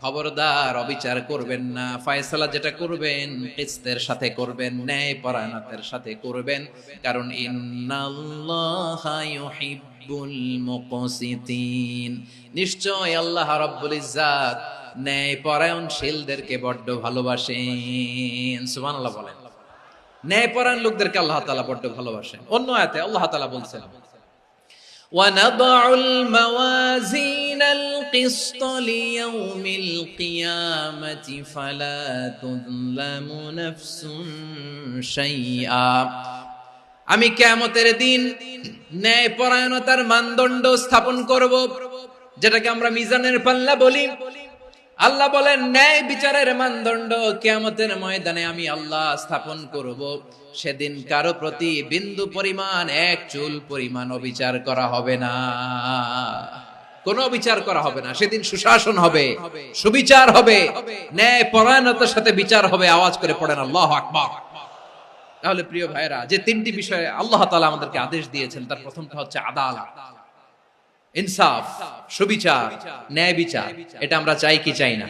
খবরদার, অবিচার করবেন না। ফায়সালা যেটা করবেন, কিস্তের সাথে করবেন, ন্যায় পরায়ণতার সাথে করবেন। কারণ নিশ্চয় আল্লাহ রব্বুল ইজাত ন্যায় পরায়ণশীলদেরকে বড্ড ভালোবাসেন। সুমান আল্লাহ বলেন। ন্যায় পরায়ণ লোকদেরকে আল্লাহ তালা বড্ড ভালোবাসেন। অন্য আয়াতে আল্লাহ তালা বলছেন ওয়ানাদুল মাওয়াজিন القسط ليوم القيامة فلا تظلم نفس شيئا আমি কেমতের দিন ন্যায় পরায়ণতার মানদণ্ড স্থাপন করব যেটাকে আমরা মিজানের পাল্লা বলি আল্লাহ বলেন ন্যায় বিচারের মানদণ্ড কেয়ামতের ময়দানে আমি আল্লাহ স্থাপন করব সেদিন কারো প্রতি বিন্দু পরিমাণ এক চুল পরিমাণ অবিচার করা হবে না কোনো বিচার করা হবে না। সেদিন সুশাসন হবে সুবিচার হবে ন্যায় পরায়ণতার সাথে বিচার হবে আওয়াজ করে পড়েন আল্লাহ আকবর। তাহলে প্রিয় ভাইরা যে তিনটি বিষয়ে আল্লাহ তালা আমাদেরকে আদেশ দিয়েছেন তার প্রথমটা হচ্ছে আদালত। ইনসাফ সুবিচার ন্যায় বিচার। এটা আমরা চাই কি চাই না।